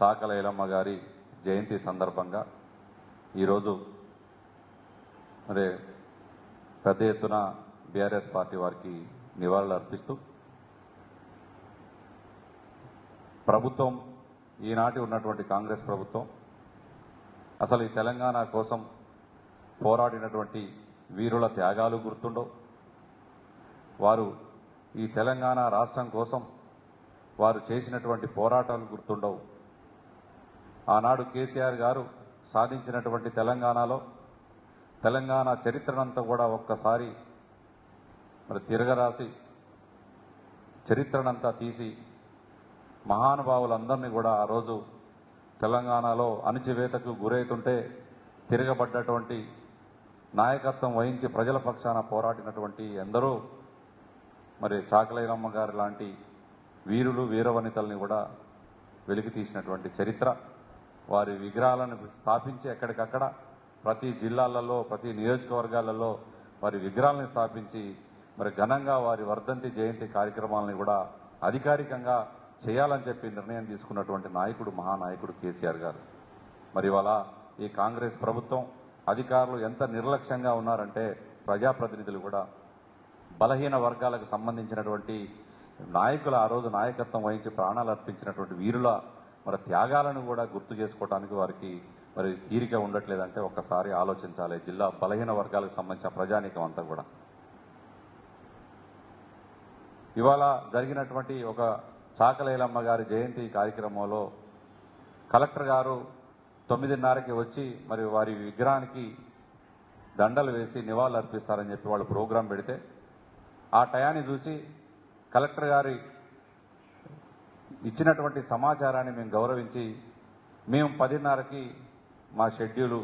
చాకల గారి జయంతి సందర్భంగా ఈరోజు మరి పెద్ద ఎత్తున బీఆర్ఎస్ పార్టీ వారికి నివాళులు అర్పిస్తూ ప్రభుత్వం ఈనాటి ఉన్నటువంటి కాంగ్రెస్ ప్రభుత్వం అసలు ఈ తెలంగాణ కోసం పోరాడినటువంటి వీరుల త్యాగాలు గుర్తుండవు. వారు ఈ తెలంగాణ రాష్ట్రం కోసం వారు చేసినటువంటి పోరాటాలు గుర్తుండవు. ఆనాడు కేసీఆర్ గారు సాధించినటువంటి తెలంగాణలో తెలంగాణ చరిత్రనంతా కూడా ఒక్కసారి మరి తిరగరాసి చరిత్రనంతా తీసి మహానుభావులందరినీ కూడా ఆ రోజు తెలంగాణలో అణిచివేతకు గురైతుంటే తిరగబడ్డటువంటి నాయకత్వం వహించి ప్రజల పక్షాన పోరాడినటువంటి ఎందరో మరి చాకలైరమ్మ గారు లాంటి వీరులు వీరవనితల్ని కూడా వెలికి తీసినటువంటి చరిత్ర. వారి విగ్రహాలను స్థాపించి ఎక్కడికక్కడ ప్రతి జిల్లాలలో ప్రతి నియోజకవర్గాలలో వారి విగ్రహాలను స్థాపించి మరి ఘనంగా వారి వర్ధంతి జయంతి కార్యక్రమాలను కూడా అధికారికంగా చేయాలని చెప్పి నిర్ణయం తీసుకున్నటువంటి నాయకుడు మహానాయకుడు కేసీఆర్ గారు. మరి ఇవాళ ఈ కాంగ్రెస్ ప్రభుత్వం అధికారులు ఎంత నిర్లక్ష్యంగా ఉన్నారంటే ప్రజాప్రతినిధులు కూడా బలహీన వర్గాలకు సంబంధించినటువంటి నాయకుల ఆ రోజు నాయకత్వం వహించి ప్రాణాలు అర్పించినటువంటి వీరుల మరి త్యాగాలను కూడా గుర్తు చేసుకోవడానికి వారికి మరి తీరిక ఉండట్లేదంటే ఒక్కసారి ఆలోచించాలి. జిల్లా బలహీన వర్గాలకు సంబంధించిన ప్రజానీకం అంతా కూడా. ఇవాళ జరిగినటువంటి ఒక చాకలేలమ్మ గారి జయంతి కార్యక్రమంలో కలెక్టర్ గారు తొమ్మిదిన్నరకి వచ్చి మరి వారి విగ్రహానికి దండలు వేసి నివాళులు అర్పిస్తారని చెప్పి వాళ్ళు ప్రోగ్రాం పెడితే ఆ టయాన్ని చూసి కలెక్టర్ గారి ఇచ్చినటువంటి సమాచారాన్ని మేము గౌరవించి మేము పదిన్నరకి మా షెడ్యూలు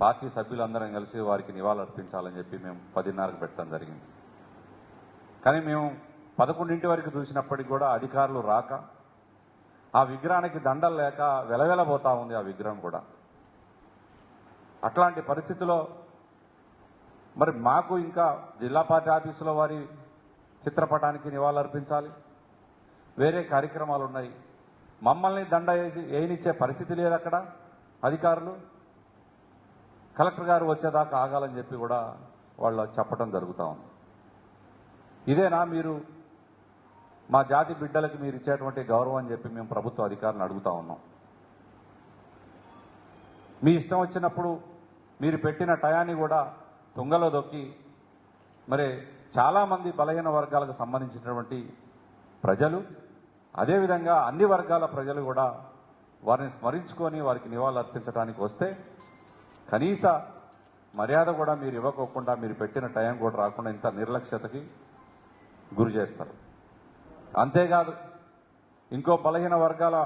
పార్టీ సభ్యులందరం కలిసి వారికి నివాళులర్పించాలని చెప్పి మేము పదిన్నరకు పెట్టడం జరిగింది. కానీ మేము పదకొండింటి వరకు చూసినప్పటికి కూడా అధికారులు రాక ఆ విగ్రహానికి దండలు లేక వెలవెలబోతా ఉంది ఆ విగ్రహం కూడా. అట్లాంటి పరిస్థితిలో మరి మాకు ఇంకా జిల్లా పార్టీ ఆఫీసులో వారి చిత్రపటానికి నివాళులర్పించాలి వేరే కార్యక్రమాలు ఉన్నాయి మమ్మల్ని దండ వేసి వేయనిచ్చే పరిస్థితి లేదు అక్కడ అధికారులు. కలెక్టర్ గారు వచ్చేదాకా ఆగాలని చెప్పి కూడా వాళ్ళు చెప్పడం జరుగుతూ ఉంది. ఇదేనా మీరు మా జాతి బిడ్డలకు మీరు ఇచ్చేటువంటి గౌరవం అని చెప్పి మేము ప్రభుత్వ అధికారులను అడుగుతా ఉన్నాం. మీ ఇష్టం వచ్చినప్పుడు మీరు పెట్టిన టయాన్ని కూడా తుంగలో దొక్కి మరి చాలామంది బలహీన వర్గాలకు సంబంధించినటువంటి ప్రజలు అదేవిధంగా అన్ని వర్గాల ప్రజలు కూడా వారిని స్మరించుకొని వారికి నివాళులు అర్పించడానికి వస్తే కనీస మర్యాద కూడా మీరు ఇవ్వకోకుండా మీరు పెట్టిన టైం కూడా రాకుండా ఇంత నిర్లక్ష్యతకి గురి చేస్తారు. అంతేకాదు ఇంకో బలహీన వర్గాల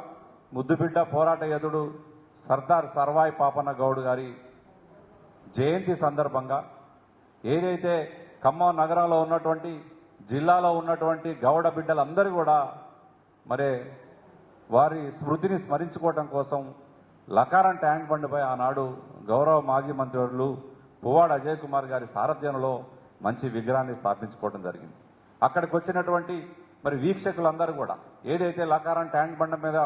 ముద్దుబిడ్డ పోరాట యదుడు సర్దార్ సర్వాయి పాపన్న గౌడ్ గారి జయంతి సందర్భంగా ఏదైతే ఖమ్మం నగరంలో ఉన్నటువంటి జిల్లాలో ఉన్నటువంటి గౌడ బిడ్డలందరూ కూడా మరి వారి స్మృతిని స్మరించుకోవటం కోసం లకారం ట్యాంక్ బండ్పై ఆనాడు గౌరవ మాజీ మంత్రులు పువ్వాడ అజయ్ కుమార్ గారి సారథ్యంలో మంచి విగ్రహాన్ని స్థాపించుకోవడం జరిగింది. అక్కడికి వచ్చినటువంటి మరి వీక్షకులందరూ కూడా ఏదైతే లకారం ట్యాంక్ బండ మీద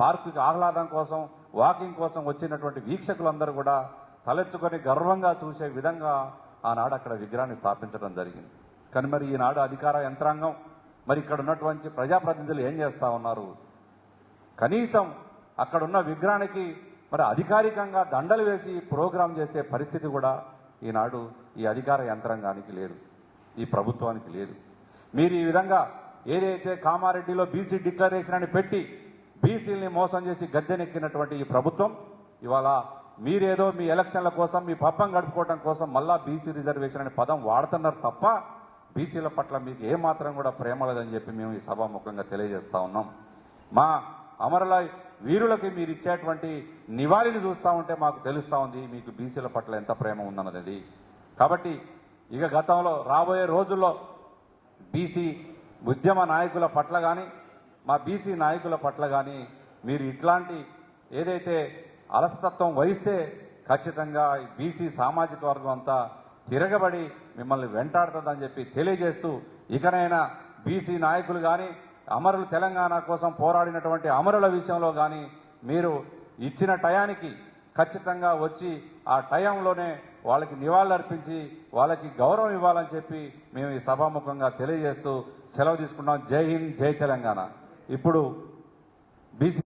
పార్కుకి ఆహ్లాదం కోసం వాకింగ్ కోసం వచ్చినటువంటి వీక్షకులందరూ కూడా తలెత్తుకొని గర్వంగా చూసే విధంగా ఆనాడు అక్కడ విగ్రహాన్ని స్థాపించడం జరిగింది. కానీ మరి ఈనాడు అధికార యంత్రాంగం మరి ఇక్కడ ఉన్నటువంటి ప్రజాప్రతినిధులు ఏం చేస్తా ఉన్నారు? కనీసం అక్కడ ఉన్న విగ్రహానికి మరి అధికారికంగా దండలు వేసి ప్రోగ్రాం చేసే పరిస్థితి కూడా ఈనాడు ఈ అధికార యంత్రాంగానికి లేదు. ఈ ప్రభుత్వానికి లేదు. మీరు ఈ విధంగా ఏదైతే కామారెడ్డిలో బీసీ డిక్లరేషన్ అని పెట్టి బీసీల్ని మోసం చేసి గద్దెనెక్కినటువంటి ఈ ప్రభుత్వం ఇవాళ మీరేదో మీ ఎలక్షన్ల కోసం మీ పప్పం గడుపుకోవడం కోసం మళ్ళా బీసీ రిజర్వేషన్ అనే పదం వాడుతున్నారు తప్ప బీసీల పట్ల మీకు ఏమాత్రం కూడా ప్రేమ లేదని చెప్పి మేము ఈ సభాముఖంగా తెలియజేస్తా ఉన్నాం. మా అమరుల వీరులకి మీరు ఇచ్చేటువంటి నివాళిని చూస్తూ ఉంటే మాకు తెలుస్తూ ఉంది మీకు బీసీల పట్ల ఎంత ప్రేమ ఉందన్నది. కాబట్టి ఇక గతంలో రాబోయే రోజుల్లో బీసీ ఉద్యమ నాయకుల పట్ల కానీ మా బీసీ నాయకుల పట్ల కానీ మీరు ఇట్లాంటి ఏదైతే అలస్తత్వం వహిస్తే ఖచ్చితంగా బీసీ సామాజిక వర్గం అంతా తిరగబడి మిమ్మల్ని వెంటాడుతుందని చెప్పి తెలియజేస్తూ ఇకనైనా బీసీ నాయకులు కానీ అమరులు తెలంగాణ కోసం పోరాడినటువంటి అమరుల విషయంలో కానీ మీరు ఇచ్చిన టయానికి ఖచ్చితంగా వచ్చి ఆ టయంలోనే వాళ్ళకి నివాళులర్పించి వాళ్ళకి గౌరవం ఇవ్వాలని చెప్పి మేము ఈ సభాముఖంగా తెలియజేస్తూ సెలవు తీసుకున్నాం జై హింద్ జై తెలంగాణ. ఇప్పుడు బీసీ